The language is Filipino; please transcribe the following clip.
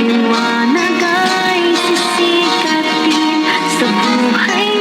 Liwanag ay sisikat din sa buhay